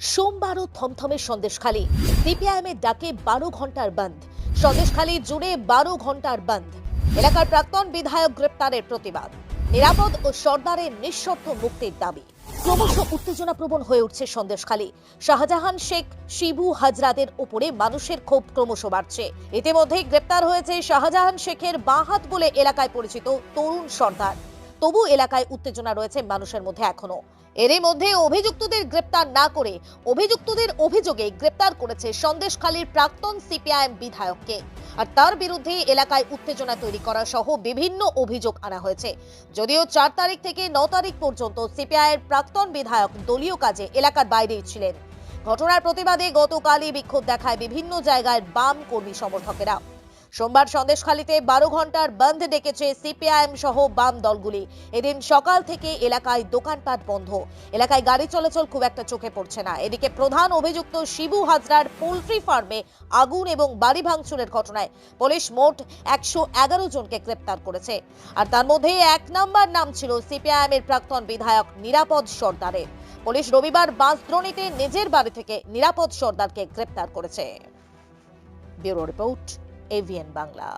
সোমবারও থমথমে সন্দেশখালী সিপিআইএমের ডাকে বারো ঘণ্টার বন্ধ। সন্দেশখালী জুড়ে বারো ঘণ্টার বন্ধ। এলাকার প্রাক্তন বিধায়ক গ্রেপ্তারের প্রতিবাদ। নিরাপদ ও সর্দারের নিঃশর্ত মুক্তির দাবি। ক্রমশ উত্তেজনাপ্রবণ হয়ে উঠছে সন্দেশখালী শাহজাহান শেখ, শিবু হাজরাদের উপরে মানুষের ক্ষোভ ক্রমশ বাড়ছে। ইতিমধ্যেই গ্রেপ্তার হয়েছে শাহজাহান শেখের বাহাত বলে এলাকায় পরিচিত তরুণ সর্দার। তবু এলাকায় উত্তেজনা রয়েছে মানুষের মধ্যে এখনও এরই মধ্যে অভিযুক্তদের গ্রেপ্তার না করে অভিযুক্তদের অভিযোগে গ্রেপ্তার করেছে সন্দেশখালীর প্রাক্তন সিপিআইএম বিধায়ককে। আর তার বিরুদ্ধে এলাকায় উত্তেজনা তৈরি করা সহ বিভিন্ন অভিযোগ আনা হয়েছে। যদিও চার তারিখ থেকে ন তারিখ পর্যন্ত সিপিআই এর প্রাক্তন বিধায়ক দলীয় কাজে এলাকার বাইরেই ছিলেন। ঘটনার প্রতিবাদে গতকালই বিক্ষোভ দেখায় বিভিন্ন জায়গায় বাম কর্মী সমর্থকেরা। সোমবার সন্দেশখালীতে বারো ঘণ্টার বন্ধ ডেকেছে সিপিআইএম সহ বাম দলগুলি। এদিন সকাল থেকে এলাকায় দোকানপাট বন্ধ। এলাকায় গাড়ি চলাচল খুব একটা চোখে পড়ছে না। এদিকে প্রধান অভিযুক্ত শিবু হাজরার পোলট্রি ফার্মে আগুন এবং বাড়ি ভাঙচুরের ঘটনায় পুলিশ মোট একশো এগারো জনকে গ্রেপ্তার করেছে। আর তার মধ্যে এক নম্বর নাম ছিল সিপিআইএম এর প্রাক্তন বিধায়ক নিরাপদ সর্দারের। পুলিশ রবিবার বাঁশদ্রোণীতে নিজের বাড়ি থেকে নিরাপদ সর্দারকে গ্রেপ্তার করেছে। Bureau report. এভিএন বাংলা।